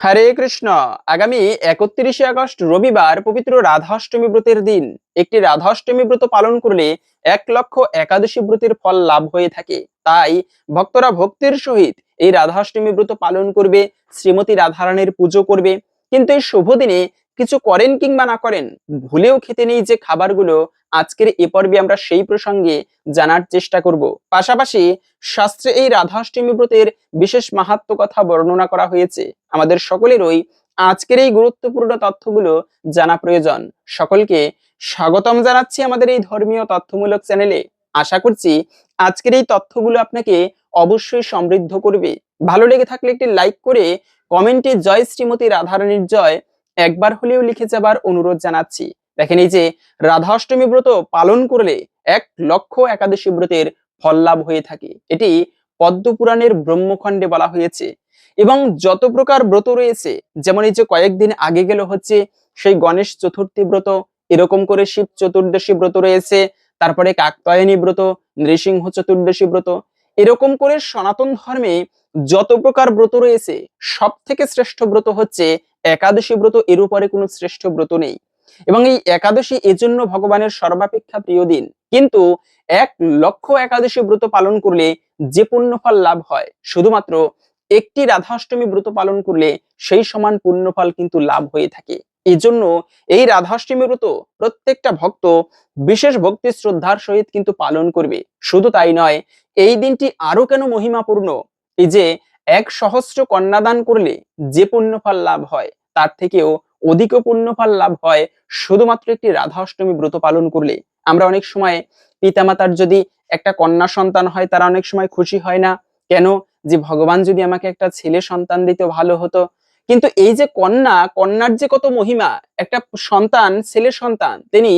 হরে কৃষ্ণ। আগামী একত্রিশে আগস্ট রবিবার পবিত্র রাধাষ্টমী ব্রতের দিন। একটি রাধাষ্টমী ব্রত পালন করলে এক লক্ষ একাদশী ব্রতের ফল লাভ হয়ে থাকে। তাই ভক্তরা ভক্তির সহিত এই রাধাষ্টমী ব্রত পালন করবে, শ্রীমতী রাধারানীর পুজো করবে। কিন্তু এই শুভ দিনে কিছু করেন কিংবা না করেন, ভুলেও খেতে নেই যে খাবারগুলো আজকের এ পর্বে আমরা সেই প্রসঙ্গে জানার চেষ্টা করব। পাশাপাশি শাস্ত্রে এই রাধাষ্টমী ব্রতের বিশেষ মাহাত্ম কথা বর্ণনা করা হয়েছে। আমাদের সকলেরই আজকের এই গুরুত্বপূর্ণ তথ্যগুলো জানা প্রয়োজন। সকলকে স্বাগতম জানাচ্ছি আমাদের এই ধর্মীয় তথ্যমূলক চ্যানেলে। আশা করছি আজকের এই তথ্যগুলো আপনাকে অবশ্যই সমৃদ্ধ করবে। ভালো লেগে থাকলে একটি লাইক করে কমেন্টে জয় শ্রীমতী রাধারানীর জয় একবার হলেও লিখে যাবার অনুরোধ জানাচ্ছি। দেখেন এই যে, রাধাষ্টমী ব্রত পালন করলে এক লক্ষ একাদশী ব্রতের ফল লাভ হয়ে থাকে। এটি পদ্মপুরাণের ব্রহ্মখণ্ডে বলা হয়েছে। এবং যত প্রকার ব্রত রয়েছে, যেমন এই যে কয়েকদিন আগে গেল হচ্ছে সেই গণেশ চতুর্থী ব্রত, এরকম করে শিব চতুর্দশী ব্রত রয়েছে, তারপরে কাকতায়নী ব্রত, নৃসিংহ চতুর্দশী ব্রত, এরকম করে সনাতন ধর্মে যত প্রকার ব্রত রয়েছে সব থেকে শ্রেষ্ঠ ব্রত হচ্ছে একাদশী ব্রত, এর উপরে কোনো শ্রেষ্ঠ ব্রত নেই। এবং এই একাদশী এজন্য ভগবানের সর্বাপেক্ষা প্রিয় দিন। কিন্তু এক লক্ষ একাদশী ব্রত পালন করলে যে পুণ্যফল লাভ হয়, শুধুমাত্র একটি রাধাষ্টমী ব্রত পালন করলে সেই সমান পুণ্যফল কিন্তু লাভ হয়ে থাকে। এই জন্য এই রাধাষ্টমী ব্রত প্রত্যেকটা ভক্ত বিশেষ ভক্তি শ্রদ্ধার সহিত কিন্তু পালন করবে। শুধু তাই নয়, এই দিনটি আরও কেন মহিমাপূর্ণ? এই যে এক সহস্র কন্যাদান করলে যে পুণ্যফল লাভ হয়, তার থেকেও অধিক পুণ্যফল লাভ হয়, শুধুমাত্র একটি রাধা অষ্টমী ব্রত পালন করলে। আমরা অনেক সময় পিতামাতার যদি একটা কন্যা সন্তান হয়, তারা অনেক সময় খুশি হয় না। কেন? যে ভগবান যদি আমাকে একটা ছেলে সন্তান দিতে ভালো হতো কিন্তু এই যে কন্যা, কন্যার যে কত মহিমা, একটা সন্তান, ছেলে সন্তান, তিনি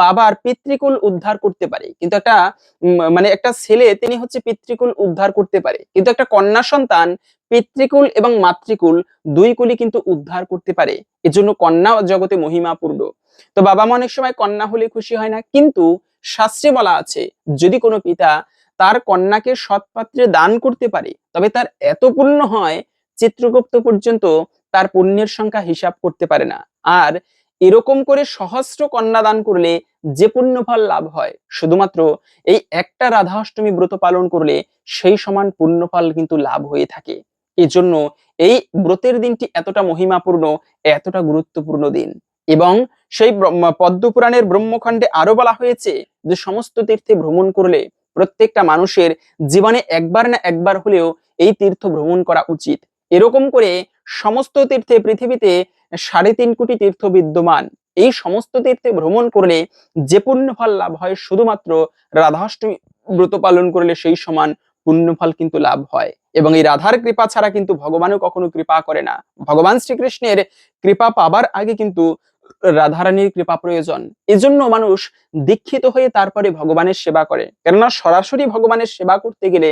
বাবার পিতৃকুল উদ্ধার করতে পারে। কিন্তু একটা মানে একটা ছেলে, তিনি হচ্ছে পিতৃকুল উদ্ধার করতে পারে। কিন্তু একটা কন্যা সন্তান, পিতৃকুল এবং মাতৃকুল দুই কুলি কিন্তু উদ্ধার করতে পারে। এজন্য কন্যা জগতে মহিমাপূর্ণ। তো বাবা মা অনেক সময় কন্যা হলে খুশি হয় না। কিন্তু শাস্ত্রে বলা আছে, যদি কোনো পিতা তার কন্যাকে সৎপাত্রে দান করতে পারে, তবে তার এত পূর্ণ হয় চিত্রগুপ্ত পর্যন্ত তার পুণ্যের সংখ্যা হিসাব করতে পারে না। আর এরকম করে সহস্র কন্যা দান করলে যে পুণ্যফল লাভ হয়, শুধুমাত্র এই একটা রাধা অষ্টমী ব্রত পালন করলে সেই সমান পুণ্যফল কিন্তু লাভ হয়ে থাকে। এই জন্য এই ব্রতের দিনটি এতটা মহিমাপূর্ণ, এতটা গুরুত্বপূর্ণ দিন। এবং সেই পদ্মপুরাণের ব্রহ্মখণ্ডে আরও বলা হয়েছে যে সমস্ত তীর্থে ভ্রমণ করলে প্রত্যেকটা মানুষের জীবনে একবার না একবার হলেও এই তীর্থ ভ্রমণ করা উচিত। এরকম করে সমস্ত তীর্থে পৃথিবীতে সাড়ে তিন কোটি তীর্থ বিদ্যমান। এই সমস্ত তীর্থে ভ্রমণ করলে যে পুণ্যফল লাভ হয়, শুধুমাত্র রাধাষ্টমী ব্রত পালন করলে সেই সমান পুণ্যফল কিন্তু লাভ হয়। এবং এই রাধার কৃপা ছাড়া কিন্তু ভগবানও কখনো কৃপা করে না। ভগবান শ্রীকৃষ্ণের কৃপা পাবার আগে কিন্তু রাধারানীর কৃপা প্রয়োজন। এজন্য মানুষ দীক্ষিত হয়ে তারপরে ভগবানের সেবা করে। কেননা সরাসরি ভগবানের সেবা করতে গেলে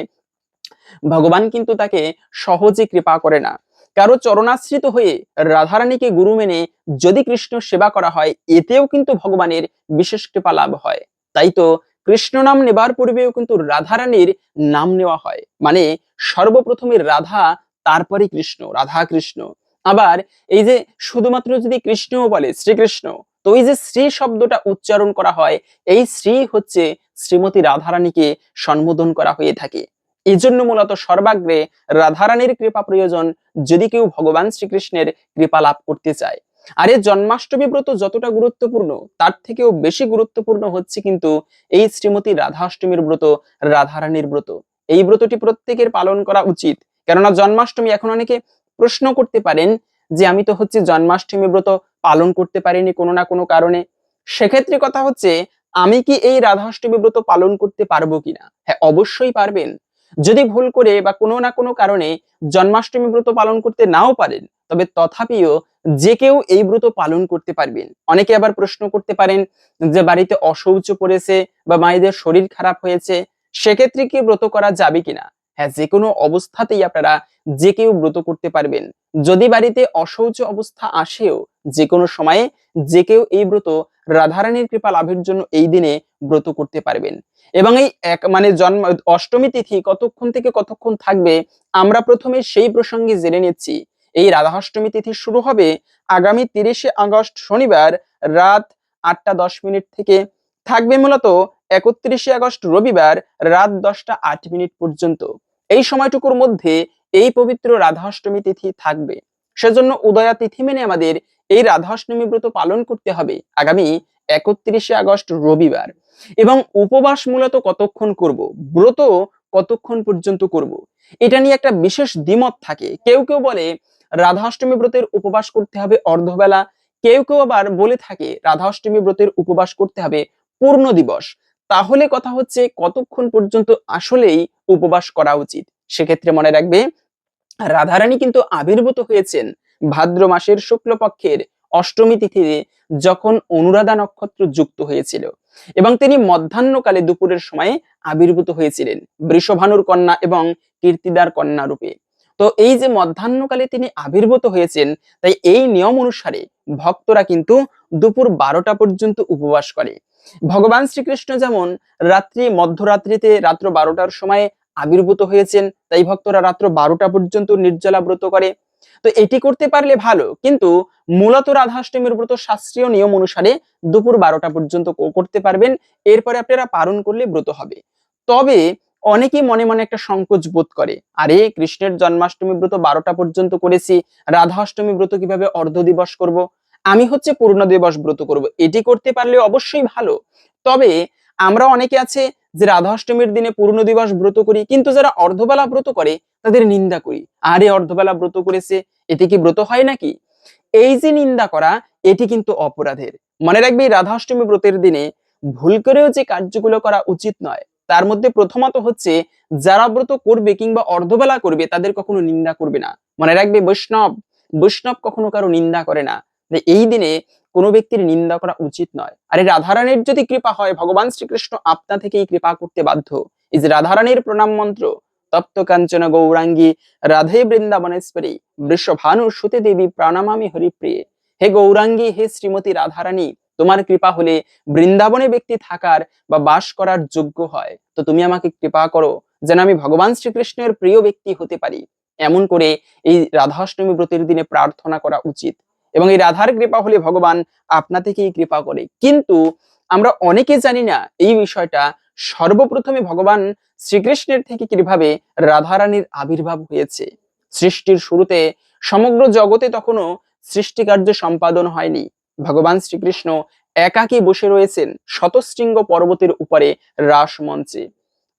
ভগবান কিন্তু তাকে সহজে কৃপা করে না। কারও চরণাশ্রিত হয়ে রাধারানীকে গুরু মেনে যদি কৃষ্ণ সেবা করা হয়, এতেও কিন্তু ভগবানের বিশেষ কৃপা লাভ হয়। তাই তো কৃষ্ণ নাম নেবার পূর্বেও কিন্তু রাধারানীর নাম নেওয়া হয়। মানে সর্বপ্রথমে রাধা, তারপরে কৃষ্ণ, রাধা কৃষ্ণ। আবার এই যে শুধুমাত্র যদি কৃষ্ণ বলে শ্রীকৃষ্ণ, তো এই যে শ্রী শব্দটা উচ্চারণ করা হয়, এই শ্রী হচ্ছে শ্রীমতী রাধারানীকে সম্বোধন করা হয়ে থাকে। এই জন্য মূলত সর্বাগ্রে রাধারানীর কৃপা প্রয়োজন যদি কেউ ভগবান শ্রীকৃষ্ণের কৃপা লাভ করতে চায়। আর এই জন্মাষ্টমী ব্রত যতটা গুরুত্বপূর্ণ, তার থেকেও বেশি গুরুত্বপূর্ণ হচ্ছে কিন্তু এই শ্রীমতী রাধাষ্টমীর ব্রত, রাধারানীর ব্রত। এই ব্রতটি প্রত্যেকের পালন করা উচিত। কেননা জন্মাষ্টমী এখন অনেকে প্রশ্ন করতে পারেন যে, আমি তো হচ্ছে জন্মাষ্টমী ব্রত পালন করতে পারিনি কোনো না কোনো কারণে। সেক্ষেত্রে কথা হচ্ছে, আমি কি এই রাধাষ্টমী ব্রত পালন করতে পারব কিনা? হ্যাঁ অবশ্যই পারবেন। যদি ভুল করে বা কোনো না কোনো কারণে জন্মাষ্টমী ব্রত পালন করতে নাও পারেন, তবে তথাপিও যে কেউ এই ব্রত পালন করতে পারবেন। অনেকে আবার প্রশ্ন করতে পারেন যে, বাড়িতে অশৌচ পড়েছে বা মায়েদের শরীর খারাপ হয়েছে, সেক্ষেত্রে কি ব্রত করা যাবে কিনা? হ্যাঁ যে কোনো অবস্থাতেই আপনারা যে কেউ ব্রত করতে পারবেন। যদি বাড়িতে অশৌচ অবস্থা আসেও, যে কোনো সময়ে যে কেউ এই ব্রত রাধারানীর কৃপা লাভের জন্য এই দিনে ব্রত করতে পারবেন। এবং এই এক মানে জন্ম, অষ্টমী তিথি কতক্ষণ থেকে কতক্ষণ থাকবে, আমরা প্রথমে সেই প্রসঙ্গে জেনে নিচ্ছি। এই রাধাষ্টমী তিথি শুরু হবে আগামী তিরিশে আগস্ট শনিবার রাত আটটা দশ মিনিট থেকে। থাকবে মূলত একত্রিশে আগস্ট রবিবার রাত দশটা আট মিনিট পর্যন্ত। এই সময়টুকুর মধ্যে এই পবিত্র রাধাষ্টমী তিথি থাকবে। সেজন্য উদয়া তিথি মেনে আমাদের এই রাধাষ্টমী ব্রত পালন করতে হবে আগামী একত্রিশে আগস্ট রবিবার। এবং উপবাস মূলত কতক্ষণ করব? ব্রত কতক্ষণ পর্যন্ত করব? এটা নিয়ে একটা বিশেষ দ্বিমত থাকে। কেউ কেউ বলে, রাধাষ্টমী ব্রতের উপবাস করতে হবে অর্ধবেলা। কেউ কেউ আবার বলে থাকে, রাধাষ্টমী ব্রতের উপবাস করতে হবে পূর্ণ দিবস। তাহলে কথা হচ্ছে, কতক্ষণ পর্যন্ত আসলেই উপবাস করা উচিত? সেক্ষেত্রে মনে রাখবে, রাধারানী কিন্তু আবির্ভূত হয়েছেন। ভাদ্র মাসের শুক্লপক্ষের অষ্টমী তিথিতে যখন অনুরাধা নক্ষত্র যুক্ত হয়েছিল এবং তিনি মধ্যাহ্নকালে দুপুরের সময়ে আবির্ভূত হয়েছিলেন বৃষভানুর কন্যা এবং কীর্তিদার কন্যা রূপে। তো এই যে মধ্যাহ্নকালে তিনি আবির্ভূত হয়েছেন, তাই এই নিয়ম অনুসারে ভক্তরা কিন্তু দুপুর বারোটা পর্যন্ত উপবাস করে। ভগবান শ্রীকৃষ্ণ যেমন রাত্রি, মধ্যরাত্রিতে রাত্র বারোটার সময় আবির্ভূত হয়েছেন, তাই ভক্তরা রাত্র বারোটা পর্যন্ত নির্জলা ব্রত করে। তো এটি করতে পারলে ভালো। কিন্তু মূলত রাধাষ্টমীর ব্রত শাস্ত্রীয় নিয়ম অনুসারে দুপুর বারোটা পর্যন্ত করতে পারবেন। এরপরে আপনারা পালন করলে ব্রত হবে। তবে অনেকেই মনে মনে একটা সংকোচ বোধ করে, আরে, কৃষ্ণের জন্মাষ্টমী ব্রত বারোটা পর্যন্ত করেছি, রাধাষ্টমী ব্রত কীভাবে অর্ধ দিবস করব? আমি হচ্ছে পূর্ণ দিবস ব্রত করব। এটি করতে পারলে অবশ্যই ভালো। তবে আমরা অনেকে আছে যে রাধাষ্টমীর দিনে পূর্ণ দিবস ব্রত করি, কিন্তু যারা অর্ধবেলা ব্রত করে তাদের নিন্দা করি। আরে অর্ধবেলা ব্রত করেছে এটি কি ব্রত হয় নাকি? এই যে নিন্দা করা, এটি কিন্তু অপরাধের। মনে রাখবে, এই রাধাষ্টমী ব্রতের দিনে ভুল করেও যে কার্যগুলো করা উচিত নয়, তার মধ্যে প্রথমত হচ্ছে, যারা ব্রত করবে কিংবা অর্ধবেলা করবে, তাদের কখনো নিন্দা করবে না। মনে রাখবে, বৈষ্ণব বৈষ্ণব কখনো কারও নিন্দা করে না। এই দিনে কোনো ব্যক্তির নিন্দা করা উচিত নয়। আরে রাধারানীর যদি কৃপা হয়, ভগবান শ্রীকৃষ্ণ আপনা থেকেই কৃপা করতে বাধ্য। এই যে রাধারানীর প্রণাম মন্ত্র তপ্ত কাঞ্চন গৌরাঙ্গী, রাধে বৃন্দাবনেশ্বরী, বৃষভানু সুতে দেবী প্রাণামামি হরিপ্রিয়ে। হে গৌরাঙ্গী, হে শ্রীমতী রাধারানী, তোমার কৃপা হলে বৃন্দাবনে ব্যক্তি থাকার বা বাস করার যোগ্য হয়। তো তুমি আমাকে কৃপা করো যেন আমি ভগবান শ্রীকৃষ্ণের প্রিয় ব্যক্তি হতে পারি। এমন করে এই রাধাষ্টমী ব্রতের দিনে প্রার্থনা করা উচিত। এবং এই রাধার কৃপা হলে ভগবান আপনা থেকেই কৃপা করে। কিন্তু আমরা অনেকে জানি না এই বিষয়টা সর্বপ্রথমে ভগবান শ্রীকৃষ্ণের থেকে কীভাবে রাধারানীর আবির্ভাব হয়েছে? সৃষ্টির শুরুতে সমগ্র জগতে তখনও সৃষ্টিকার্য সম্পাদন হয়নি। ভগবান শ্রীকৃষ্ণ একাকী বসে রয়েছেন শতশৃঙ্গ পর্বতের উপরে রাস মঞ্চে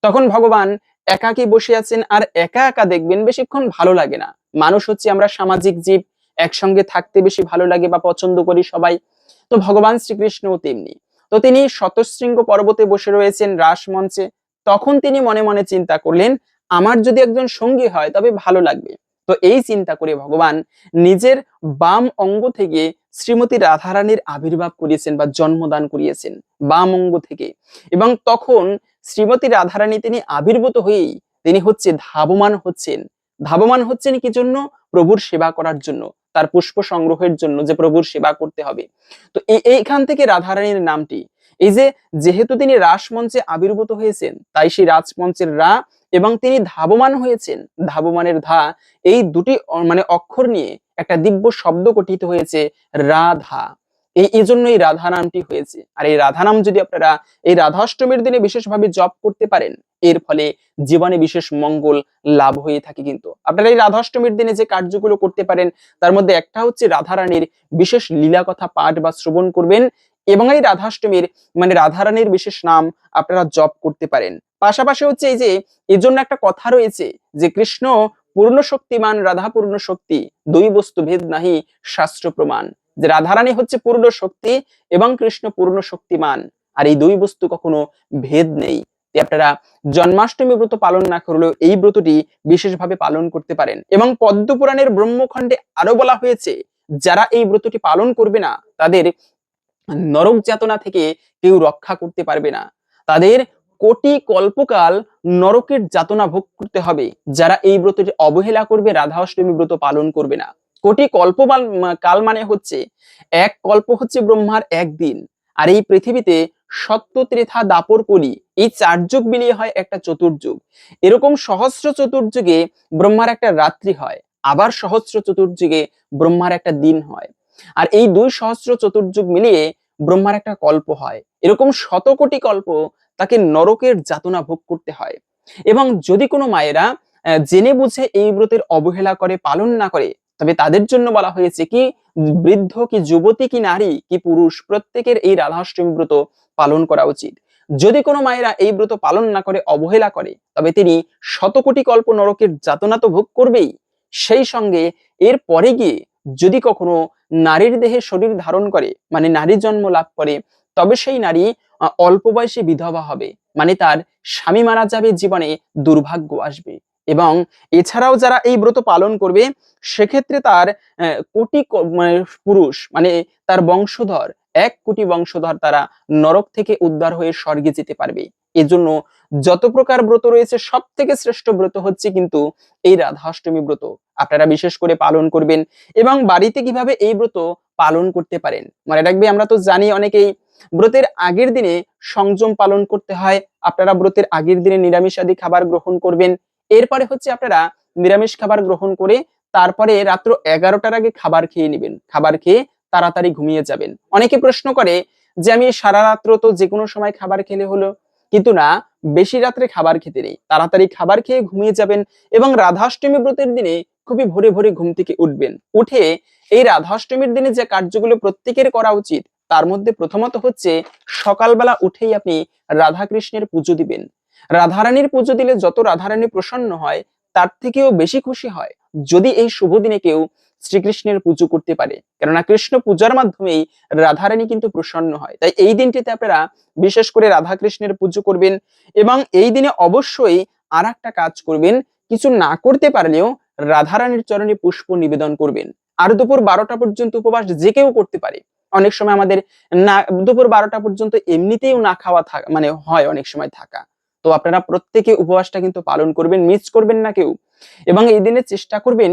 তখন ভগবান একাকী বসে আছেন আর একা একা দেখবেন বেশিক্ষণ ভালো লাগে না। মানুষ হচ্ছে আমরা সামাজিক জীব, একসঙ্গে থাকতে বেশি ভালো লাগে বা পছন্দ করি সবাই। তো ভগবান শ্রীকৃষ্ণও তেমনি। তো তিনি শতশৃঙ্গ পর্বতে বসে রয়েছেন রাস মঞ্চে। তখন তিনি মনে মনে চিন্তা করলেন, আমার যদি একজন সঙ্গী হয় তবে ভালো লাগবে। তো এই চিন্তা করে ভগবান নিজের বাম অঙ্গ থেকে শ্রীমতী রাধারানীর আবির্ভাব করিয়েছেন বা জন্মদান করিয়েছেন, বাম অঙ্গ থেকে। এবং তখন শ্রীমতী রাধারানী তিনি আবির্ভূত হয়েই তিনি হচ্ছে ধাবমান হচ্ছেন। ধাবমান হচ্ছেন কি জন্য? প্রভুর সেবা করার জন্য। তার পুষ্প সংগ্রহের জন্য যে প্রভুর সেবা করতে হবে। তো এইখান থেকে রাধারানীর নামটি। এই যে, যেহেতু তিনি রাসমঞ্চে আবির্ভূত হয়েছেন, তাই সেই রাজমঞ্চের রা এবং তিনি ধাবমান হয়েছেন। ধাবমানের ধা এই দুটি মানে অক্ষর নিয়ে একটা দিব্য শব্দ গঠিত হয়েছে, রাধা। এই এই জন্যই রাধা নামটি হয়েছে। আর এই রাধা নাম যদি আপনারা এই রাধাষ্টমীর দিনে বিশেষভাবে জপ করতে পারেন, এর ফলে জীবনে বিশেষ মঙ্গল লাভ হয়ে থাকে কিন্তু। আপনারা এই রাধাষ্টমীর দিনে যে কার্যগুলো করতে পারেন, তার মধ্যে একটা হচ্ছে রাধারানীর বিশেষ লীলা কথা পাঠ বা শ্রবণ করবেন এবং এই রাধাষ্টমীর মানে রাধারানীর বিশেষ নাম আপনারা জপ করতে পারেন। পাশাপাশি হচ্ছে এই যে, এর জন্য একটা কথা রয়েছে যে, কৃষ্ণ পূর্ণ শক্তিমান রাধা পূর্ণ শক্তি দুই বস্তু ভেদ নাহি শাস্ত্র প্রমাণ। যে রাধারানী হচ্ছে পূর্ণ শক্তি এবং কৃষ্ণ পূর্ণ শক্তিমান। আর এই দুই বস্তু কখনো ভেদ নেই। আপনারা জন্মাষ্টমী ব্রত পালন না করলেও এই ব্রতটি বিশেষভাবে পালন করতে পারেন। এবং পদ্ম পুরাণের ব্রহ্মখণ্ডে আরও বলা হয়েছে, যারা এই ব্রতটি পালন করবে না, তাদের নরক যাতনা থেকে কেউ রক্ষা করতে পারবে না। তাদের কোটি কল্পকাল নরকের যাতনা ভোগ করতে হবে, যারা এই ব্রতটি অবহেলা করবে রাধা অষ্টমী ব্রত পালন করবে না। কোটি কল্প কাল মানে হচ্ছে এক কল্প হচ্ছে ব্রহ্মার একদিন। আর এই পৃথিবীতে সত্য ত্রেথা দাপর কলি, এই চার যুগ মিলিয়ে হয় একটা চতুর্যুগ। এরকম সহস্র চতুর্যুগে ব্রহ্মার একটা রাত্রি হয়, আবার সহস্র চতুর্যুগে ব্রহ্মার একটা দিন হয়। আর এই দুই সহস্র চতুর্যুগ মিলিয়ে ব্রহ্মার একটা কল্প হয়। এরকম শত কোটি কল্প তাকে নরকের যাতনা ভোগ করতে হয়। এবং যদি কোনো মায়েরা জেনে বুঝে এই ব্রতের অবহেলা করে, পালন না করে তবে তাদের জন্য বলা হয়েছে কি, বৃদ্ধ কি যুবতী কি নারী কি পুরুষ, প্রত্যেকের এই রাধাষ্টমী ব্রত পালন করা উচিত। যদি কোনো মায়েরা এই ব্রত পালন না করে, অবহেলা করে, তবে তিনি শতকোটি কল্প নরকের যাতনা তো ভোগ করবেই। সেই সঙ্গে এর পরে গিয়ে যদি কখনো নারীর দেহে শরীর ধারণ করে মানে নারী জন্ম লাভ করে, তবে সেই নারী অল্প বয়সে বিধবা হবে মানে তার স্বামী মারা যাবে জীবনে দুর্ভাগ্য আসবে। এবং এছাড়াও যারা এই ব্রত পালন করবে, সেক্ষেত্রে তার কোটি মানে পুরুষ মানে তার বংশধর, এক কোটি বংশধর তারা নরক থেকে উদ্ধার হয়ে স্বর্গে যেতে পারবে। এজন্য যত প্রকার ব্রত রয়েছে সব থেকে শ্রেষ্ঠ ব্রত হচ্ছে কিন্তু এই রাধাষ্টমী ব্রত। আপনারা বিশেষ করে পালন করবেন এবং বাড়িতে কীভাবে এই ব্রত পালন করতে পারেন। মনে রাখবে, আমরা তো জানি অনেকেই ব্রতের আগের দিনে সংযম পালন করতে হয়। আপনারা ব্রতের আগের দিনে নিরামিষ আদি খাবার গ্রহণ করবেন। এরপরে হচ্ছে আপনারা নিরামিষ খাবার গ্রহণ করে তারপরে রাত্র এগারোটার আগে খাবার খেয়ে নেবেন। খাবার খেয়ে তাড়াতাড়ি ঘুমিয়ে যাবেন। অনেকে প্রশ্ন করে যে আমি সারা রাত্র তো যে কোনো সময় খাবার খেলে হলো। কিন্তু না, বেশি রাত্রে খাবার খেতে নেই। তাড়াতাড়ি খাবার খেয়ে ঘুমিয়ে যাবেন এবং রাধাষ্টমী ব্রতের দিনে খুবই ভোরে ভোরে ঘুম থেকে উঠবেন। উঠে এই রাধাষ্টমীর দিনে যে কার্যগুলো প্রত্যেকের করা উচিত, তার মধ্যে প্রথমত হচ্ছে সকালবেলা উঠেই আপনি রাধা কৃষ্ণের পুজো দিবেন। রাধারানীর পুজো দিলে যত রাধারানী প্রসন্ন হয়, তার থেকেও বেশি খুশি হয়, যদি এই শুভ দিনে কেউ শ্রীকৃষ্ণের পুজো করতে পারে। কেননা কৃষ্ণ পূজার মাধ্যমেই রাধারানী কিন্তু প্রসন্ন হয়। তাই এই দিনটিতে আপনারা বিশেষ করে রাধা কৃষ্ণের পুজো করবেন এবং এই দিনে অবশ্যই আর একটা কাজ করবেন, কিছু না করতে পারলেও রাধারানীর চরণে পুষ্প নিবেদন করবেন। আর দুপুর বারোটা পর্যন্ত উপবাস যে কেউ করতে পারে। অনেক সময় আমাদের না, দুপুর বারোটা পর্যন্ত এমনিতেও না খাওয়া থাকা মানে হয় অনেক সময় থাকা। তো আপনারা প্রত্যেকে উপবাসটা কিন্তু পালন করবেন, মিস করবেন না কেউ। এবং এই দিনে চেষ্টা করবেন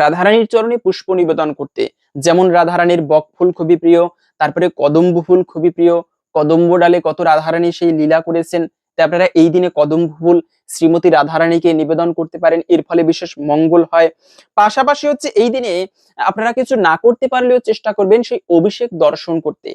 রাধারানীর চরণে পুষ্প নিবেদন করতে। যেমন রাধারানীর বক ফুল খুবই প্রিয়, তারপরে কদম্ব ফুল খুবই প্রিয়। কদম্ব ডালে কত রাধারানী সেই লীলা করেছেন। তাই আপনারা এই দিনে কদম্ব ফুল শ্রীমতী রাধারানীকে নিবেদন করতে পারেন। এর ফলে বিশেষ মঙ্গল হয়। পাশাপাশি হচ্ছে এই দিনে আপনারা কিছু না করতে পারলেও চেষ্টা করবেন সেই অভিষেক দর্শন করতে।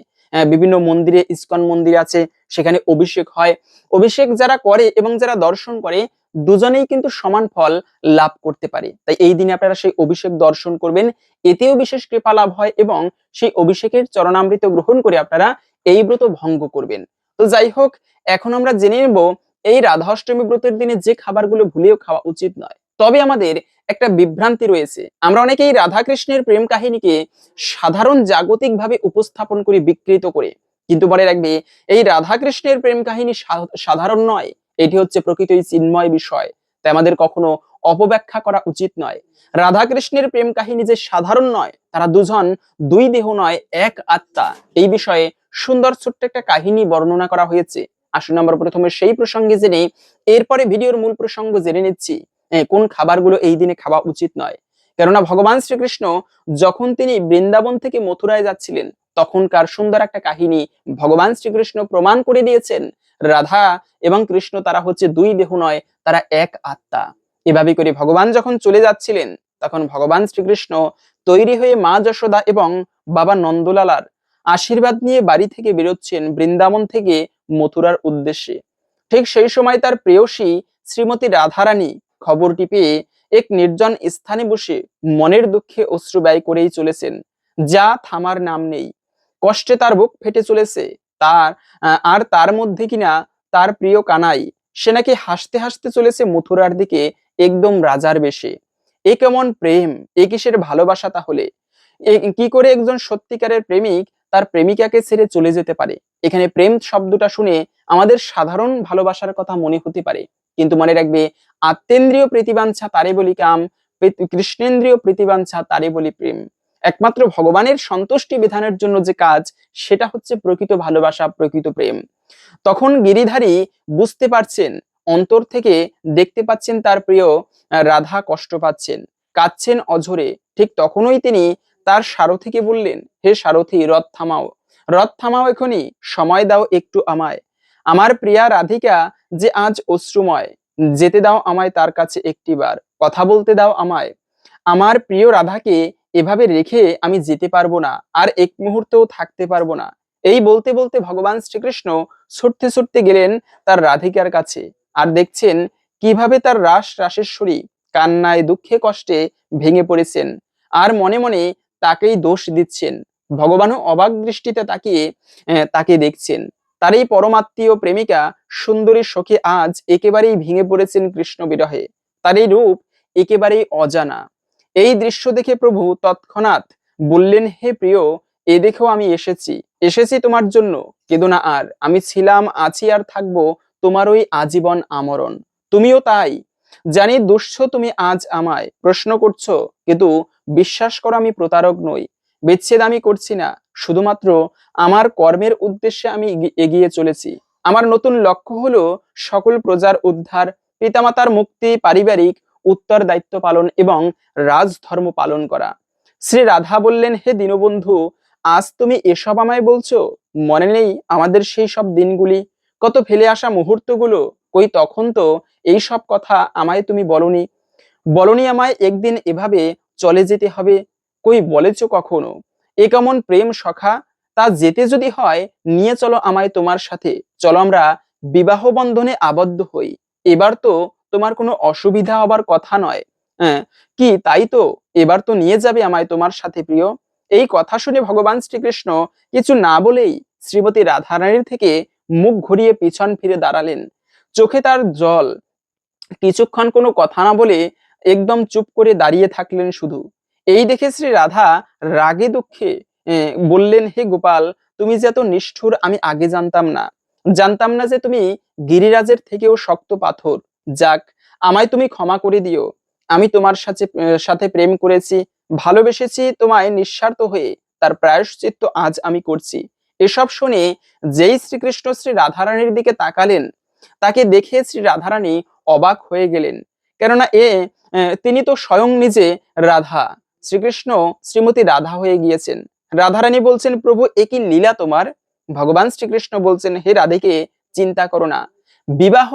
বিভিন্ন মন্দিরে, ইস্কন মন্দির আছে, সেখানে অভিষেক হয়। অভিষেক যারা করে এবং যারা দর্শন করে, দুজনেই কিন্তু সমান ফল লাভ করতে পারে। তাই এই দিনে আপনারা সেই অভিষেক দর্শন করবেন, এতেও বিশেষ কৃপা লাভ হয় এবং সেই অভিষেকের চরণামৃত গ্রহণ করে আপনারা এই ব্রত ভঙ্গ করবেন। তো যাই হোক, এখন আমরা জেনে নেব, এই রাধাষ্টমী ব্রতের দিনে যে খাবারগুলো ভুলেও খাওয়া উচিত নয়। তবে আমাদের একটা বিভ্রান্তি রয়েছে। আমরা অনেকেই রাধা কৃষ্ণের প্রেম কাহিনীকে সাধারণ জাগতিক ভাবে উপস্থাপন করে, বিকৃত করে। কিন্তু মনে রাখবে, এই রাধা কৃষ্ণের প্রেম কাহিনী সাধারণ নয়। এটি হচ্ছে প্রকৃতই চিন্ময় বিষয়। তাই আমাদের কখনো অপব্যাখ্যা করা উচিত নয়। রাধা কৃষ্ণের প্রেম কাহিনী যে সাধারণ নয়, তারা দুজন, দুই দেহ নয়, এক আত্মা। এই বিষয়ে সুন্দর ছোট্ট একটা কাহিনী বর্ণনা করা হয়েছে। আসুন আমরা প্রথমে সেই প্রসঙ্গে জেনে, এরপরে ভিডিওর মূল প্রসঙ্গ জেনে নিচ্ছি। কোন খাবারগুলো এই দিনে খাওয়া উচিত নয়। কেননা ভগবান শ্রীকৃষ্ণ যখন তিনি বৃন্দাবন থেকে মথুরায় যাচ্ছিলেন, তখনকার সুন্দর একটা কাহিনী ভগবান শ্রীকৃষ্ণ প্রমাণ করে দিয়েছেন। রাধা এবং কৃষ্ণ তারা হচ্ছে দুই দেহ নয়, তারা এক আত্মা। এভাবে করে ভগবান যখন চলে যাচ্ছিলেন, তখন ভগবান শ্রীকৃষ্ণ তৈরি হয়ে মা যশোদা এবং বাবা নন্দলালার আশীর্বাদ নিয়ে বাড়ি থেকে বেরোচ্ছেন বৃন্দাবন থেকে মথুরার উদ্দেশ্যে। ঠিক সেই সময় তার প্রেয়সী শ্রীমতী রাধারানী খবরটি পেয়ে এক নির্জন স্থানে বসে মনের দুঃখে অশ্রু ব্যয় করেই চলেছেন। যা থামার নাম নেই। কষ্টে তার বুক ফেটে চলেছে। তার আর তার মধ্যে কিনা তার প্রিয় কানাই, সে নাকি হাসতে হাসতে চলেছে মথুরার দিকে একদম রাজার বেশে। এ কেমন প্রেম, এ কিসের ভালোবাসা তাহলে? কি করে একজন সত্যিকারের প্রেমিক তার প্রেমিকাকে ছেড়ে চলে যেতে পারে? এখানে প্রেম শব্দটা শুনে আমাদের সাধারণ ভালোবাসার কথা মনে হতে পারে। কিন্তু মনে রাখবে, আত্মেন্দ্রীয় প্রীতিবাঞ্ছা তারে বলি কাম কৃষ্ণেন্দ্রীয় প্রীতিবাঞ্ছা তারে বলি প্রেম। একমাত্র ভগবানের সন্তুষ্টি বিধানের জন্য যে কাজ, সেটা হচ্ছে প্রকৃত ভালোবাসা, প্রকৃত প্রেম। তখন গিরিধারী বুঝতে পারছেন, অন্তর থেকে দেখতে পাচ্ছেন তার প্রিয় রাধা কষ্ট পাচ্ছেন, কাঁদছেন অঝরে। ঠিক তখনই তিনি তার সারথীকে বললেন, হে সারথী, রথ থামাও। রথ থামাও এখনই, সময় দাও একটু আমায়। আমার প্রিয়া রাধিকা যে আজ অশ্রুময়, যেতে দাও আমায় তার কাছে একটিবার কথা বলতে দাও আমায়। আমার প্রিয় রাধাকে এভাবে রেখে আমি যেতে পারব না, আর এক মুহূর্তেও থাকতে পারব না। এই বলতে বলতে ভগবান শ্রীকৃষ্ণ ছুটতে ছুটতে গেলেন তার রাধিকার কাছে, আর দেখছেন কীভাবে তার রাস রাসেশ্বরী কান্নায় দুঃখে কষ্টে ভেঙে পড়েছেন, আর মনে মনে তাকেই দোষ দিচ্ছেন। ভগবানও অবাক দৃষ্টিতে তাকিয়ে তাকে দেখছেন। তার এই পরমাত্মীয় প্রেমিকা সুন্দরী সখী আজ একেবারেই ভেঙে পড়েছেন কৃষ্ণ বিরহে। তার এই রূপ একেবারেই অজানা। এই দৃশ্য দেখে প্রভু তৎক্ষণাৎ বললেন, হে প্রিয়, এ দেখেও আমি এসেছি। এসেছি তোমার জন্য। কেঁদো না আর। আমি ছিলাম, আছি আর থাকব তোমার ওই আজীবন আমরণ। তুমিও তাই। জানি দুষ্ছ তুমি আজ আমায়। প্রশ্ন করছ, কিন্তু বিশ্বাস করো আমি প্রতারক নই। বিচ্ছেদ আমি করছি না, শুধুমাত্র আমার কর্মের উদ্দেশ্যে আমি এগিয়ে চলেছি। আমার নতুন লক্ষ্য হলো সকল প্রজার উদ্ধার, পিতামাতার মুক্তি, পারিবারিক উত্তর দায়িত্ব পালন এবং রাজধর্ম পালন করা। শ্রী রাধা বললেন, হে দীনবন্ধু, আজ তুমি এসব আমায় বলছো? মনে নেই আমাদের সেই সব দিনগুলি। কত ফেলে আসা মুহূর্তগুলো, কই তখন তো এই সব কথা আমায় তুমি বলনি। বলনি আমায় একদিন এভাবে চলে যেতে হবে কই বলেছ কখনো? এ কেমন প্রেম সখা? তা যেতে যদি হয়, নিয়ে চলো আমায় তোমার সাথে। চলো আমরা বিবাহ বন্ধনে আবদ্ধ হই। এবার তো তোমার কোনো অসুবিধা হবার কথা নয়। হ্যাঁ কি তাই তো? এবার তো নিয়ে যাবে আমায় তোমার সাথে, প্রিয়। এই কথা শুনে ভগবান শ্রীকৃষ্ণ কিছু না বলেই শ্রীমতী রাধারানীর থেকে মুখ ঘুরিয়ে পিছন ফিরে দাঁড়ালেন। চোখে তার জল। কিছুক্ষণ কোনো কথা না বলে একদম চুপ করে দাঁড়িয়ে থাকলেন শুধু। এই দেখে শ্রী রাধা রাগে দুঃখে বললেন, হে গোপাল, তুমি যে এত নিষ্ঠুর, আমি আগে জানতাম না। জানতাম না যে তুমি গিরিরাজের থেকেও শক্ত পাথর। যাক, আমায় তুমি ক্ষমা করে দিও। আমি তোমার সাথে সাথে প্রেম করেছি, ভালোবেসেছি তোমায় নিঃস্বার্থ হয়ে। তার প্রায়শ্চিত্ত আজ আমি করছি। এসব শুনে যেই শ্রীকৃষ্ণ শ্রী রাধারানীর দিকে তাকালেন, তাকে দেখে শ্রী রাধারানী অবাক হয়ে গেলেন। কেননা এ, তিনি তো স্বয়ং নিজে রাধা। শ্রীকৃষ্ণ শ্রীমতী রাধা হয়ে গিয়েছেন। রাধারানী বলছেন প্রভু এ কি লীলা তোমার? ভগবান শ্রীকৃষ্ণ বলছেন হে রাধেকে চিন্তা করো না। বিবাহ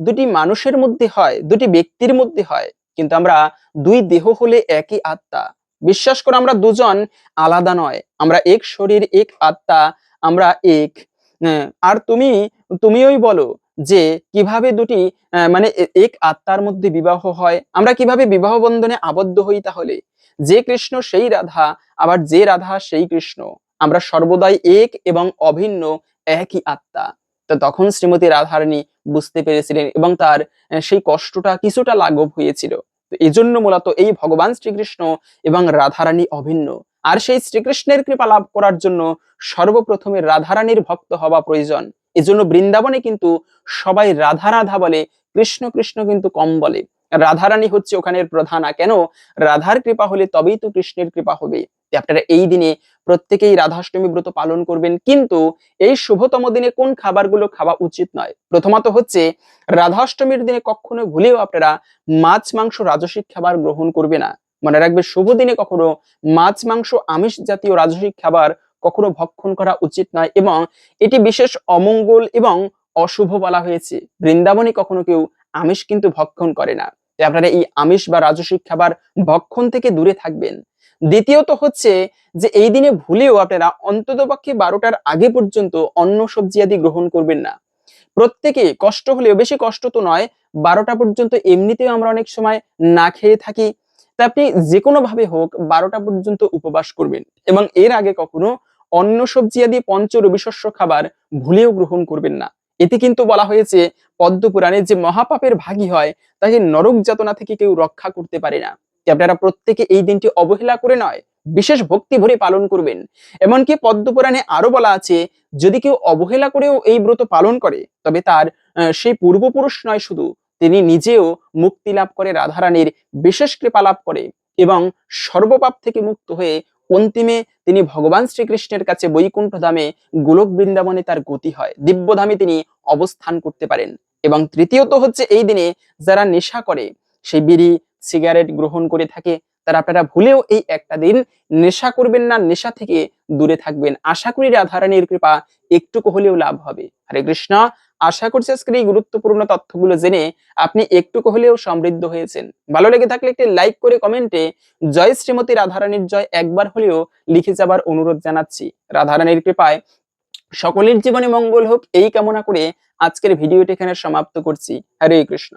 দুটি মানুষের মধ্যে হয় দুটি ব্যক্তির মধ্যে হয় কিন্তু আমরা দুই দেহ হলে একই আত্মা। বিশ্বাস করো আমরা দুজন আলাদা নয় আমরা এক শরীর এক আত্মা আমরা এক। আহ, আর তুমি তুমিওই বলো যে কীভাবে দুটি মানে এক আত্মার মধ্যে বিবাহ হয়, আমরা কীভাবে বিবাহ বন্ধনে আবদ্ধ হই তাহলে? যে কৃষ্ণ, সেই রাধা, আবার যে রাধা, সেই কৃষ্ণ। আমরা সর্বদাই এক এবং অভিন্ন, একই আত্মা। তো তখন শ্রীমতী রাধারানী বুঝতে পেরেছিলেন এবং তার সেই কষ্টটা কিছুটা লাঘব হয়েছিল। এই জন্য মূলত এই ভগবান শ্রীকৃষ্ণ এবং রাধারানী অভিন্ন। আর সেই শ্রীকৃষ্ণের কৃপা লাভ করার জন্য সর্বপ্রথমে রাধারানীর ভক্ত হওয়া প্রয়োজন। এজন্য বৃন্দাবনে কিন্তু সবাই রাধা রাধা বলে, কৃষ্ণ কৃষ্ণ কিন্তু কম বলে। রাধারানী হচ্ছে ওখানের প্রধানা। কেন? রাধার কৃপা হলে তবেই তো কৃষ্ণের কৃপা হবে। আপনারা এই দিনে প্রত্যেকেই রাধাষ্টমী ব্রত পালন করবেন। কিন্তু এই শুভতম দিনে কোন খাবারগুলো খাওয়া উচিত নয়? প্রথমত হচ্ছে, রাধাষ্টমীর দিনে কখনো ভুলেও আপনারা মাছ, মাংস, রাজসিক খাবার গ্রহণ করবে না। মনে রাখবে, শুভ দিনে কখনো মাছ, মাংস, আমিষ জাতীয় রাজসিক খাবার কখনো ভক্ষণ করা উচিত নয় এবং এটি বিশেষ অমঙ্গল এবং অশুভ বলা হয়েছে। বৃন্দাবনে কখনো কেউ আমিষ কিন্তু ভক্ষণ করে না। তাই আপনারা এই আমিষ বা রাজসিক খাবার ভক্ষণ থেকে দূরে থাকবেন। দ্বিতীয়ত হচ্ছে যে এই দিনে ভুলেও আপনারা অন্ততপক্ষে বারোটার আগে পর্যন্ত অন্ন সবজি আদি গ্রহণ করবেন না। প্রত্যেকে কষ্ট হলেও, বেশি কষ্ট তো নয়, বারোটা পর্যন্ত এমনিতেও আমরা অনেক সময় না খেয়ে থাকি। তা আপনি যে কোনো ভাবে হোক, বারোটা পর্যন্ত উপবাস করবেন এবং এর আগে কখনো অন্ন সবজি আদি পঞ্চ রবিশস্য খাবার ভুলেও গ্রহণ করবেন না। এতে কিন্তু বলা হয়েছে পদ্ম পুরাণে যে মহাপাপের ভাগী হয়, তাকে নরক যাতনা থেকে কেউ রক্ষা করতে পারে না। আপনারা প্রত্যেকে এই দিনটি অবহেলা করে নয়, বিশেষ ভক্তি ভরে পালন করবেন। এমনকি পদ্ম পুরাণে আরও বলা আছে, যদি কেউ অবহেলা করেও এই ব্রত পালন করে, তবে তার সেই পূর্বপুরুষ নয় শুধু, তিনি নিজেও মুক্তি লাভ করে রাধারানীর বিশেষ কৃপা লাভ করে এবং সর্বপাপ থেকে মুক্ত হয়ে অন্তিমে তিনি ভগবান শ্রীকৃষ্ণের কাছে বৈকুণ্ঠ ধামে গোলক বৃন্দাবনে তার গতি হয়? দিব্যধামে তিনি অবস্থান করতে পারেন। এবং তৃতীয়ত হচ্ছে এই দিনে যারা নেশা করে, সেই বিড়ি সিগারেট গ্রহণ করে থাকে তারা আপনারা ভুলেও এই একটা দিন নেশা করবেন না, নেশা থেকে দূরে থাকবেন। আশা করি রাধারানীর কৃপা একটুকু হলেও লাভ হবে। হরে কৃষ্ণ, আশা করছি আজকের এই গুরুত্বপূর্ণ তথ্যগুলো জেনে আপনি একটুকু হলেও সমৃদ্ধ হয়েছেন। ভালো লেগে থাকলে একটি লাইক করে কমেন্টে জয় শ্রীমতী রাধারানীর জয় একবার হলেও লিখে যাবার অনুরোধ জানাচ্ছি। রাধারানীর কৃপায় সকলের জীবনে মঙ্গল হোক, এই কামনা করে আজকের ভিডিওটি এখানে সমাপ্ত করছি। হরে কৃষ্ণ।